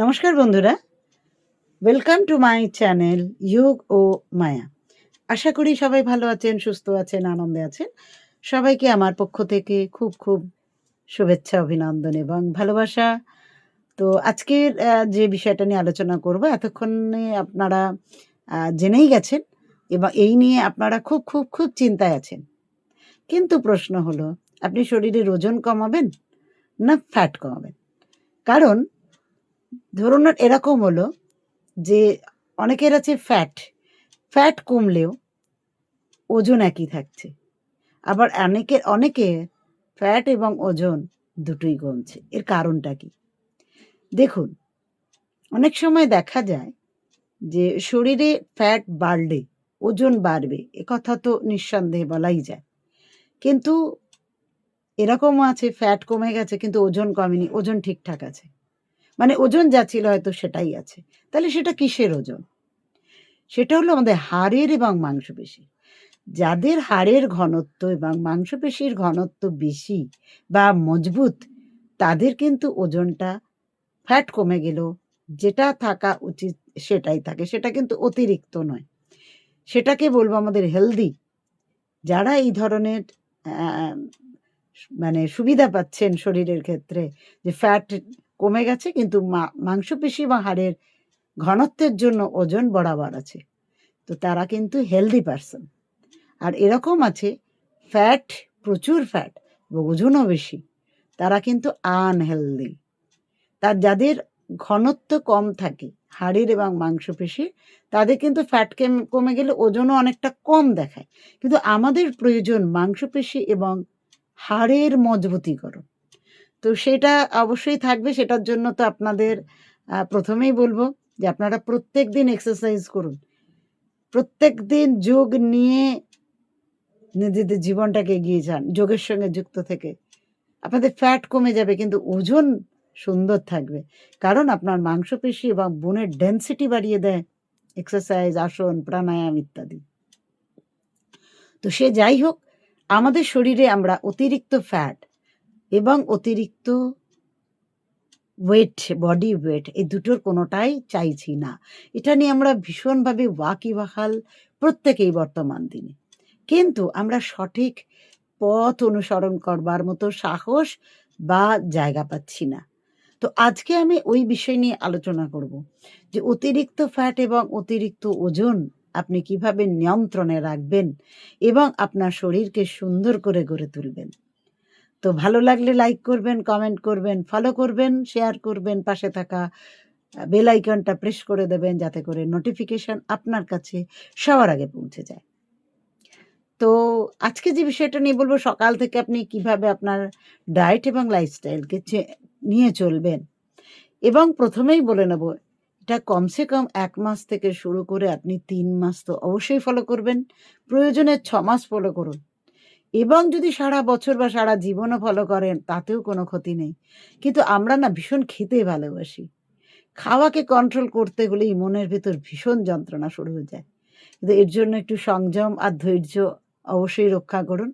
নমস্কার বন্ধুরা। Welcome to my channel যোগ ও মায়া আশা করি সবাই ভালো আছেন, সুস্থ আছেন, আনন্দে আছেন। সবাইকে আমার পক্ষ থেকে খুব খুব শুভেচ্ছা, অভিনন্দন এবং ভালোবাসা। তো আজকের যে বিষয়টা নিয়ে আলোচনা করব, এতক্ষণে আপনারা জেনেই গেছেন এবং এই নিয়ে আপনারা খুব খুব খুব চিন্তায় আছেন। কিন্তু প্রশ্ন হলো, আপনি শরীরের ওজন কমাবেন না ফ্যাট কমাবেন? কারণ ধরুন এরকম হলো যে অনেকের আছে ফ্যাট ফ্যাট কমলেও ওজন একই থাকছে। আবার অনেকের অনেকে ফ্যাট এবং ওজন দুটোই কমছে। এর কারণটা কি? দেখুন, অনেক সময় দেখা যায় যে শরীরে ফ্যাট বাড়লে, ওজন বাড়বে কথা তো নিঃসন্দেহে বলাই যায়। কিন্তু এরকমও আছে ফ্যাট কমে গেছে, কিন্তু ওজন কমেনি, ওজন ঠিকঠাক আছে। মানে ওজন যা ছিল হয়তো সেটাই আছে। তাহলে সেটা কিসের ওজন? সেটা হলো আমাদের হাড়ের এবং মাংসপেশি যাদের হাড়ের ঘনত্ব এবং মাংসপেশির ঘনত্ব বেশি বা মজবুত, তাদের কিন্তু ওজনটা ফ্যাট কমে গেল। যেটা থাকা উচিত সেটাই থাকে। সেটা কিন্তু অতিরিক্ত নয়। সেটাকে বলব আমাদের হেলদি যারা এই ধরনের মানে সুবিধা পাচ্ছেন শরীরের ক্ষেত্রে যে ফ্যাট কমে গেছে, কিন্তু মাংসপেশি বা হাড়ের ঘনত্বের জন্য ওজন বরাবর আছে। তো তারা কিন্তু হেলদি পারসন আর এরকম আছে ফ্যাট প্রচুর ফ্যাট এবং ওজনও বেশি। তারা কিন্তু আনহেলদি তার যাদের ঘনত্ব কম থাকে, হাড়ের এবং মাংসপেশি, তাদের কিন্তু ফ্যাট কমে গেলে ওজনও অনেকটা কম দেখায়। কিন্তু আমাদের প্রয়োজন মাংসপেশি এবং হাড়ের মজবুতিকরণ। তো সেটা অবশ্যই থাকবে, সেটার জন্য তো আপনাদের প্রথমেই বলব যে আপনারা প্রত্যেক দিন এক্সারসাইজ করুন। প্রত্যেক দিন যোগ নিয়ে নিজেদের জীবনটাকে এগিয়ে যান, যোগের সঙ্গে যুক্ত থেকে। আপনাদের ফ্যাট কমে যাবে, কিন্তু ওজন সুন্দর থাকবে। কারণ আপনার মাংসপেশি এবং বোনের ডেন্সিটি বাড়িয়ে দেয় এক্সারসাইজ আসন, প্রাণায়াম ইত্যাদি। তো সে যাই হোক, আমাদের শরীরে আমরা অতিরিক্ত ফ্যাট এবং অতিরিক্ত ওয়েট বডি ওয়েট এই দুটোর কোনোটাই চাইছি না। এটা নিয়ে আমরা ভীষণভাবে ওয়াকিবাহাল প্রত্যেকেই বর্তমান দিনে। কিন্তু আমরা সঠিক পথ অনুসরণ করবার মতো সাহস বা জায়গা পাচ্ছি না। তো আজকে আমি ওই বিষয় নিয়ে আলোচনা করব যে অতিরিক্ত ফ্যাট এবং অতিরিক্ত ওজন আপনি কীভাবে নিয়ন্ত্রণে রাখবেন এবং আপনার শরীরকে সুন্দর করে গড়ে তুলবেন। তো ভালো লাগলে লাইক করবেন কমেন্ট করবেন ফলো করবেন শেয়ার করবেন, পাশে থাকা বেল আইকনটা প্রেস করে দেবেন যাতে করে নোটিফিকেশন আপনার কাছে সবার আগে পৌঁছে যায়। তো আজকে যে বিষয়টা নিয়ে বলব, সকাল থেকে আপনি কীভাবে আপনার ডায়েট এবং লাইফস্টাইলকে নিয়ে চলবেন। এবং প্রথমেই বলে নেব, এটা কমসে কম এক মাস থেকে শুরু করে আপনি তিন মাস তো অবশ্যই ফলো করবেন। প্রয়োজনে ছ মাস ফলো করুন। এবং যদি সারা বছর বা সারা জীবনও ফলো করেন, তাতেও কোনো ক্ষতি নেই। কিন্তু আমরা না ভীষণ খেতে ভালোবাসি। খাওয়াকে কন্ট্রোল করতে হলেই মনের ভেতর ভীষণ যন্ত্রণা শুরু হয়ে যায়। কিন্তু এর জন্য একটু সংযম আর ধৈর্য অবশ্যই রক্ষা করুন।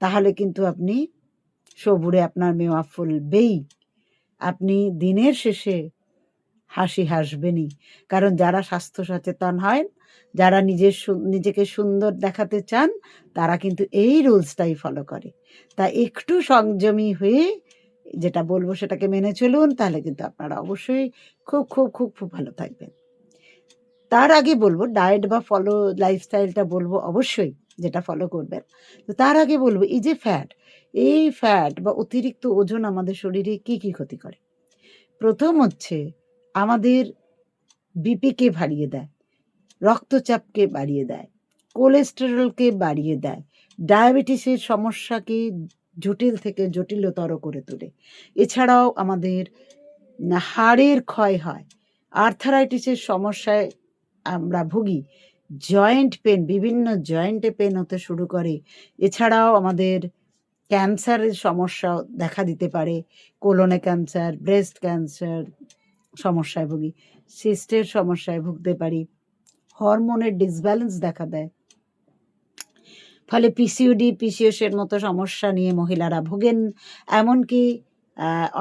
তাহলে কিন্তু আপনি সবুরে আপনার মেওয়া ফুলবেই। আপনি দিনের শেষে হাসি হাসবেনই। কারণ যারা স্বাস্থ্য সচেতন হয় যারা নিজের নিজেকে সুন্দর দেখাতে চান, তারা কিন্তু এই রুলসটাই ফলো করে। তা একটু সংযমী হয়ে যেটা বলব সেটাকে মেনে চলুন, তাহলে কিন্তু আপনারা অবশ্যই খুব খুব খুব খুব ভালো থাকবেন। তার আগে বলব, ডায়েট বা ফলো লাইফস্টাইলটা বলব অবশ্যই যেটা ফলো করবেন। তো তার আগে বলব, এই যে ফ্যাট এই ফ্যাট বা অতিরিক্ত ওজন আমাদের শরীরে কি কি ক্ষতি করে? প্রথম হচ্ছে আমাদের বিপিকে ভারিয়ে দেয়। রক্তচাপকে বাড়িয়ে দেয় কোলেস্টেরলকে বাড়িয়ে দেয় ডায়াবেটিসের সমস্যাকে জটিল থেকে জটিলতর করে তোলে। এছাড়াও আমাদের হাড়ের ক্ষয় হয় আর্থারাইটিসের সমস্যায় আমরা ভুগি জয়েন্ট পেন বিভিন্ন জয়েন্টে পেন হতে শুরু করে। এছাড়াও আমাদের ক্যান্সারের সমস্যা দেখা দিতে পারে, কোলনে ক্যান্সার ব্রেস্ট ক্যান্সার সমস্যায় ভুগি সিস্টের সমস্যায় ভুগতে পারি। হরমোনের ডিসব্যালেন্স দেখা দেয়। ফলে পিসিওডি পিসিওসের মতো সমস্যা নিয়ে মহিলারা ভোগেন। এমনকি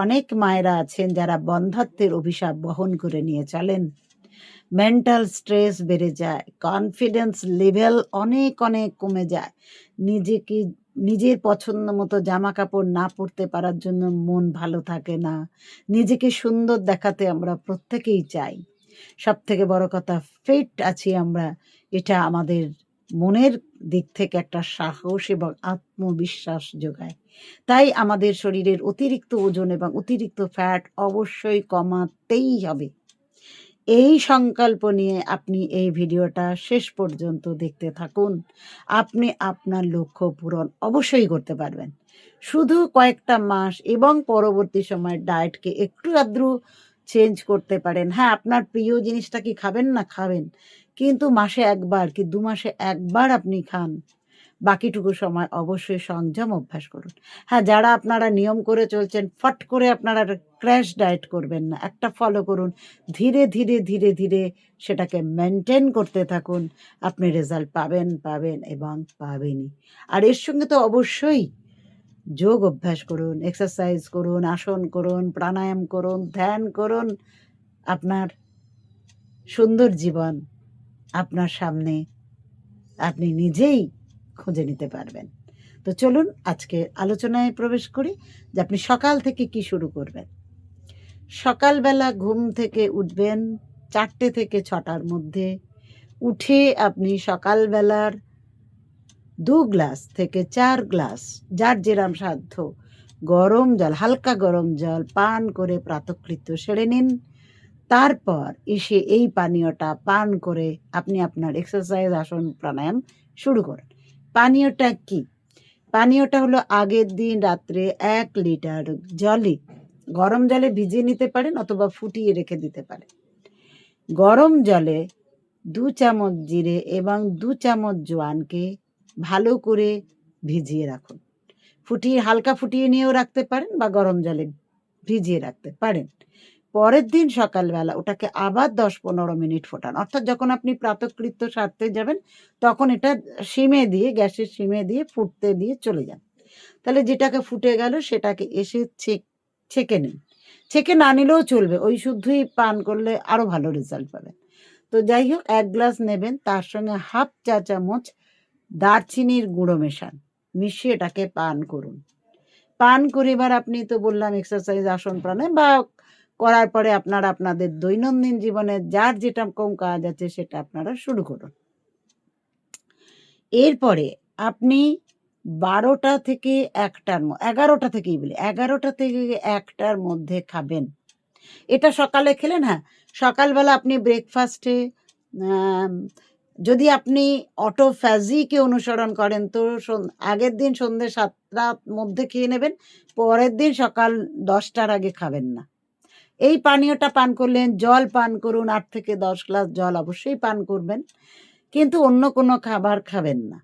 অনেক মায়েরা আছেন যারা বন্ধাত্বের অভিশাপ বহন করে নিয়ে চলেন। মেন্টাল স্ট্রেস বেড়ে যায় কনফিডেন্স লেভেল অনেক অনেক কমে যায়। নিজেকে, নিজের পছন্দ মতো জামা কাপড় না পরতে পারার জন্য মন ভালো থাকে না। নিজেকে সুন্দর দেখাতে আমরা প্রত্যেকেই চাই। সব থেকে বড় কথা ফিট আছি আমরা। এটা আমাদের মনের দিক থেকে একটা সাহস এবং আত্মবিশ্বাস যোগায়। তাই আমাদের শরীরের অতিরিক্ত ওজন এবং অতিরিক্ত ফ্যাট অবশ্যই কমাতেই হবে। এই সংকল্প নিয়ে আপনি এই ভিডিওটা শেষ পর্যন্ত দেখতে থাকুন। আপনি আপনার লক্ষ্য পূরণ অবশ্যই করতে পারবেন। শুধু কয়েকটা মাস এবং পরবর্তী সময় ডায়েটকে একটু আদ্রু চেঞ্জ করতে পারেন। হ্যাঁ আপনার প্রিয় জিনিসটা কি খাবেন? না, খাবেন। কিন্তু মাসে একবার কি দু মাসে একবার আপনি খান, বাকিটুকু সময় অবশ্যই সংযম অভ্যাস করুন। হ্যাঁ যারা আপনারা নিয়ম করে চলছেন, ফট করে আপনারা ক্র্যাশ ডায়েট করবেন না। একটা ফলো করুন, ধীরে ধীরে ধীরে ধীরে সেটাকে মেনটেন করতে থাকুন। আপনি রেজাল্ট পাবেন পাবেন এবং পাবেনই। আর এর সঙ্গে তো অবশ্যই যোগ অভ্যাস করুন এক্সারসাইজ করুন, আসন করুন, প্রাণায়াম করুন, ধ্যান করুন। আপনার সুন্দর জীবন আপনার সামনে আপনি নিজেই খুঁজে নিতে পারবেন। তো চলুন আজকে আলোচনায় প্রবেশ করি যে আপনি সকাল থেকে কি শুরু করবেন। সকালবেলা ঘুম থেকে উঠবেন চারটে থেকে ছটার মধ্যে। উঠে আপনি সকালবেলার দু গ্লাস থেকে চার গ্লাস, যার যেরাম সাধ্য। গরম জল, হালকা গরম জল পান করে প্রাতকৃত্য সেরে নিন। তারপর এসে এই পানীয়টা পান করে আপনি আপনার এক্সারসাইজ আসন প্রাণায়াম শুরু করেন। পানীয়টা কি? পানীয়টা হলো আগের দিন রাত্রে এক লিটার জলে গরম জলে ভিজিয়ে নিতে পারেন অথবা ফুটিয়ে রেখে দিতে পারেন। গরম জলে দু চামচ জিরে এবং দু চামচ জোয়ানকে ভালো করে ভিজিয়ে রাখুন। ফুটিয়ে, হালকা ফুটিয়ে নিয়েও রাখতে পারেন বা গরম জলে ভিজিয়ে রাখতে পারেন। পরের দিন সকালবেলা ওটাকে আবার দশ পনেরো মিনিট ফোটান। অর্থাৎ যখন আপনি প্রাতকৃত্য সারতে যাবেন, তখন এটা সিমে দিয়ে, গ্যাসের সিমে দিয়ে ফুটতে দিয়ে চলে যান। তাহলে যেটাকে ফুটে গেল সেটাকে এসে ছেক নিন। ছেঁকে না নিলেও চলবে। ওই শুদ্ধই পান করলে আরও ভালো রেজাল্ট পাবেন। তো যাই হোক, এক গ্লাস নেবেন, তার সঙ্গে হাফ চা চামচ দারচিনির গুঁড়ো মেশান। মিশিয়ে এটাকে পান করুন। পান করে এবার আপনি তো বললাম এক্সারসাইজ আসন, প্রাণায়াম বা করার পরে আপনারা আপনাদের দৈনন্দিন জীবনে যার যেটা কম কাজ আছে সেটা আপনারা শুরু করুন। এরপরে আপনি বারোটা থেকে একটার এগারোটা থেকেই বলি, এগারোটা থেকে একটার মধ্যে খাবেন। এটা সকালে খেলেন? হ্যাঁ সকালবেলা আপনি ব্রেকফাস্টে যদি আপনি অটোফ্যাজিকে অনুসরণ করেন, তো আগের দিন সন্ধ্যে সাতটার মধ্যে খেয়ে নেবেন, পরের দিন সকাল দশটার আগে খাবেন না। এই পানীয়টা পান করলেন, জল পান করুন, আট থেকে দশ গ্লাস জল অবশ্যই পান করবেন, কিন্তু অন্য কোনো খাবার খাবেন না।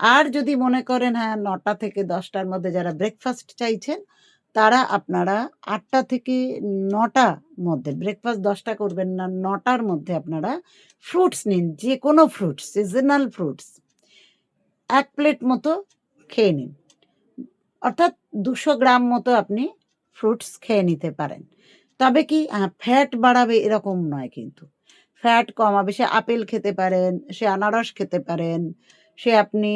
আর যদি মনে করেন হ্যাঁ নটা থেকে দশটার মধ্যে যারা ব্রেকফাস্ট চাইছেন তারা আপনারা আটটা থেকে নটা মধ্যে ব্রেকফাস্ট দশটা করবেন না, নটার মধ্যে আপনারা ফ্রুটস নিন, যে কোনো ফ্রুটস সিজনাল ফ্রুটস এক প্লেট মতো খেয়ে নিন। অর্থাৎ দুশো গ্রাম মতো আপনি ফ্রুটস খেয়ে নিতে পারেন। তবে কি ফ্যাট বাড়াবে এরকম নয় কিন্তু। ফ্যাট কমাবে সে আপেল খেতে পারেন, সে আনারস খেতে পারেন, সে আপনি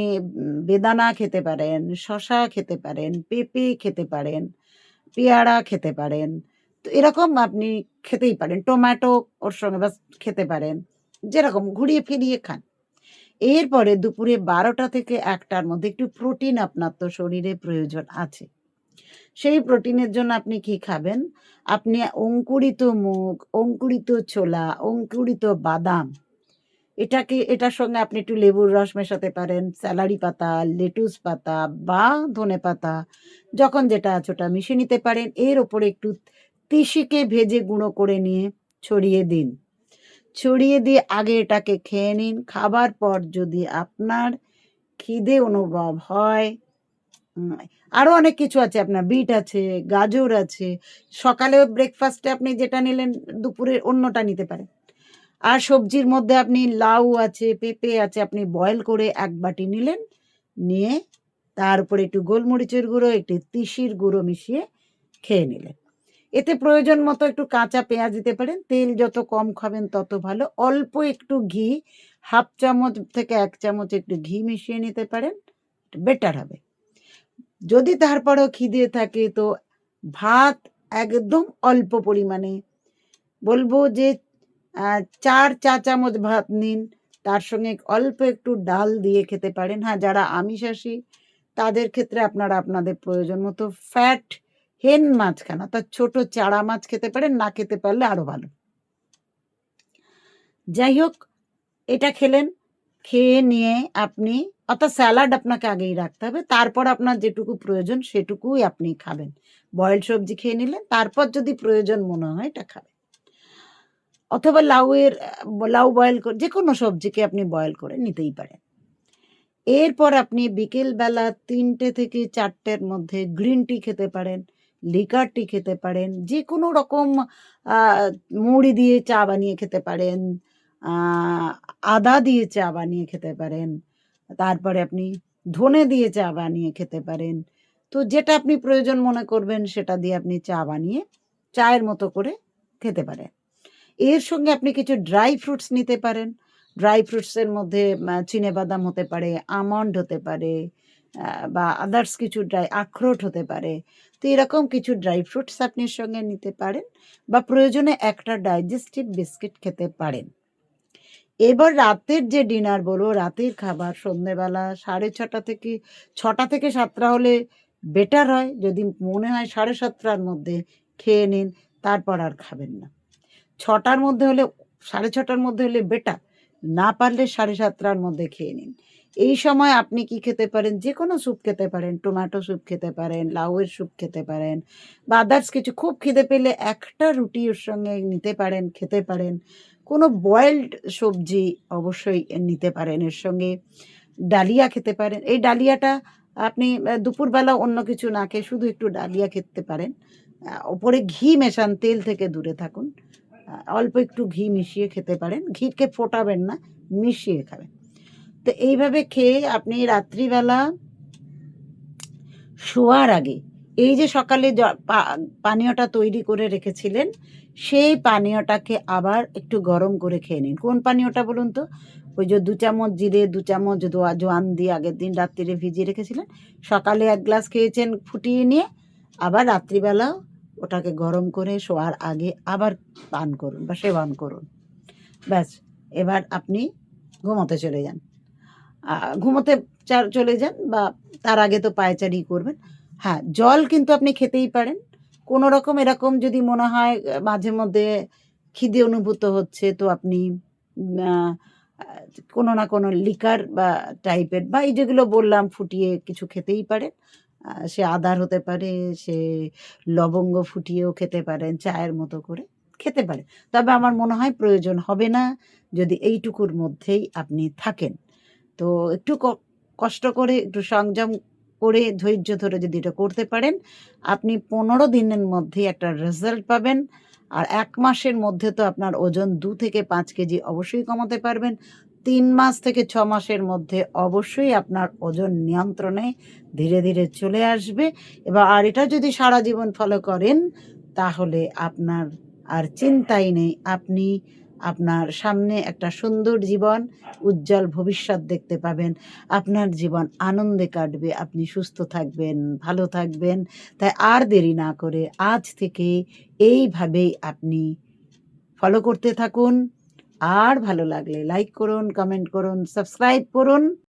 বেদানা খেতে পারেন শশা খেতে পারেন, পেঁপে খেতে পারেন পেয়ারা খেতে পারেন। তো এরকম আপনি খেতেই পারেন। টমেটো ওর সঙ্গে বাস খেতে পারেন। যেরকম ঘুরিয়ে ফিরিয়ে খান। এরপরে দুপুরে বারোটা থেকে একটার মধ্যে একটু প্রোটিন আপনার তো শরীরে প্রয়োজন আছে। সেই প্রোটিনের জন্য আপনি কি খাবেন? আপনি অঙ্কুরিত মুগ, অঙ্কুরিত ছোলা, অঙ্কুরিত বাদাম এটাকে, এটার সঙ্গে আপনি একটু লেবুর রস মেশাতে পারেন, স্যালারি পাতা, লেটুস পাতা বা ধনে পাতা, যখন যেটা আছে ওটা মিশিয়ে নিতে পারেন। এর ওপরে একটু তিসিকে ভেজে গুঁড়ো করে নিয়ে ছড়িয়ে দিন। ছড়িয়ে দিয়ে আগে এটাকে খেয়ে নিন। খাবার পর যদি আপনার খিদে অনুভব হয় আরও অনেক কিছু আছে, আপনার বিট আছে, গাজর আছে সকালে ব্রেকফাস্টে আপনি যেটা নিলেন দুপুরে অন্যটা নিতে পারেন। আর সবজির মধ্যে আপনি লাউ আছে, পেঁপে আছে, আপনি বয়েল করে এক বাটি নিলেন। নিয়ে তারপরে একটু গোলমরিচের গুঁড়ো, একটু তিসির গুঁড়ো মিশিয়ে খেয়ে নিলেন। এতে প্রয়োজন মতো একটু কাঁচা পেঁয়াজ দিতে পারেন। তেল যত কম খাবেন তত ভালো। অল্প একটু ঘি, হাফ চামচ থেকে এক চামচ একটু ঘি মিশিয়ে নিতে পারেন। বেটার হবে। যদি তারপরেও খিদে থাকে তো ভাত একদম অল্প পরিমাণে। বলব যে চার চা চামচ ভাত নিন। তার সঙ্গে অল্প একটু ডাল দিয়ে খেতে পারেন। হ্যাঁ যারা আমিষাসী তাদের ক্ষেত্রে আপনারা আপনাদের প্রয়োজন মতো ফ্যাট হেন মাছ খান অর্থাৎ ছোট চারা মাছ খেতে পারেন, না খেতে পারলে আরও ভালো। যাই হোক, এটা খেলেন। খেয়ে নিয়ে আপনি, অর্থাৎ স্যালাড আপনাকে আগেই রাখতে হবে। তারপর আপনার যেটুকু প্রয়োজন সেটুকুই আপনি খাবেন। বয়েল সবজি খেয়ে নিলেন, তারপর যদি প্রয়োজন মনে হয় এটা খাবেন। অথবা লাউয়ের, লাউ বয়েল করে যে কোনো সবজিকে আপনি বয়েল করে নিতেই পারেন। এরপর আপনি বিকেলবেলা তিনটে থেকে চারটের মধ্যে গ্রিন টি খেতে পারেন, লিকার টি খেতে পারেন যে কোনো রকম মুড়ি দিয়ে চা বানিয়ে খেতে পারেন আদা দিয়ে চা বানিয়ে খেতে পারেন, তারপরে আপনি ধনে দিয়ে চা বানিয়ে খেতে পারেন। তো যেটা আপনি প্রয়োজন মনে করবেন সেটা দিয়ে আপনি চা বানিয়ে চায়ের মতো করে খেতে পারেন। এর সঙ্গে আপনি কিছু ড্রাই ফ্রুটস নিতে পারেন। ড্রাই ফ্রুটসের মধ্যে চিনে বাদাম হতে পারে, আমন্ড হতে পারে বা আদার্স কিছু ড্রাই আখরোট হতে পারে। তো এরকম কিছু ড্রাই ফ্রুটস আপনি সঙ্গে নিতে পারেন বা প্রয়োজনে একটা ডাইজেস্টিভ বিস্কিট খেতে পারেন। এবার রাতের যে ডিনার বলো, রাতের খাবার, সন্ধেবেলা সাড়ে ছটা থেকে ছটা থেকে সাতটা হলে বেটার হয়। যদি মনে হয় সাড়ে সাতটার মধ্যে খেয়ে নিন, তারপর আর খাবেন না। ছটার মধ্যে হলে, সাড়ে ছটার মধ্যে হলে বেটার। না পারলে সাড়ে সাতটার মধ্যে খেয়ে নিন। এই সময় আপনি কি খেতে পারেন? যে কোনো স্যুপ খেতে পারেন। টমেটো স্যুপ খেতে পারেন, লাউয়ের স্যুপ খেতে পারেন, বা আদার্স কিছু খুব খিদে পেলে একটা রুটি ওর সঙ্গে নিতে পারেন, খেতে পারেন। কোনো বয়েলড সবজি অবশ্যই নিতে পারেন এর সঙ্গে। ডালিয়া খেতে পারেন। এই ডালিয়াটা আপনি দুপুরবেলা অন্য কিছু না খেয়ে শুধু একটু ডালিয়া খেতে পারেন। ওপরে ঘি মেশান, তেল থেকে দূরে থাকুন। অল্প একটু ঘি মিশিয়ে খেতে পারেন। ঘিকে ফোটাবেন না, মিশিয়ে খাবেন। তো এইভাবে খেয়ে আপনি রাত্রিবেলা শোয়ার আগে এই যে সকালে পানীয়টা তৈরি করে রেখেছিলেন, সেই পানীয়টাকে আবার একটু গরম করে খেয়ে নিন। কোন পানীয়টা বলুন তো? ওই যে দু চামচ জিরে, দু চামচ জোয়ান দিয়ে আগের দিন রাত্রিরে ভিজিয়ে রেখেছিলেন। সকালে এক গ্লাস খেয়েছেন, ফুটিয়ে নিয়ে, আবার রাত্রিবেলা ওটাকে গরম করে শোয়ার আগে আবার পান করুন বা সেবন করুন। ব্যাস, এবার আপনি ঘুমোতে চলে যান। ঘুমোতে চলে যান বা তার আগে তো পায়চারি করবেন। হ্যাঁ জল কিন্তু আপনি খেতেই পারেন। কোনো রকম এরকম যদি মনে হয় মাঝে মধ্যে খিদে অনুভূত হচ্ছে, তো আপনি কোনো না কোনো লিকার বা টাইপের বা এই যেগুলো বললাম ফুটিয়ে কিছু খেতেই পারেন। সে আদার হতে পারে, সে লবঙ্গ ফুটিয়েও খেতে পারেন, চায়ের মতো করে খেতে পারেন। তবে আমার মনে হয় প্রয়োজন হবে না যদি এইটুকুর মধ্যেই আপনি থাকেন। তো একটু কষ্ট করে, একটু সংযম করে, ধৈর্য ধরে যদি এটা করতে পারেন, আপনি পনেরো দিনের মধ্যেই একটা রেজাল্ট পাবেন। আর এক মাসের মধ্যে তো আপনার ওজন দু থেকে পাঁচ কেজি অবশ্যই কমাতে পারবেন। তিন মাস থেকে ছ মাসের মধ্যে অবশ্যই আপনার ওজন নিয়ন্ত্রণে ধীরে ধীরে চলে আসবে। এবার আর এটা যদি সারা জীবন ফলো করেন, তাহলে আপনার আর চিন্তাই নেই। আপনি আপনার সামনে একটা সুন্দর জীবন, উজ্জ্বল ভবিষ্যৎ দেখতে পাবেন। আপনার জীবন আনন্দে কাটবে, আপনি সুস্থ থাকবেন, ভালো থাকবেন। তাই আর দেরি না করে আজ থেকে এইভাবেই আপনি ফলো করতে থাকুন। আর ভালো লাগলে লাইক করুন কমেন্ট করুন সাবস্ক্রাইব করুন।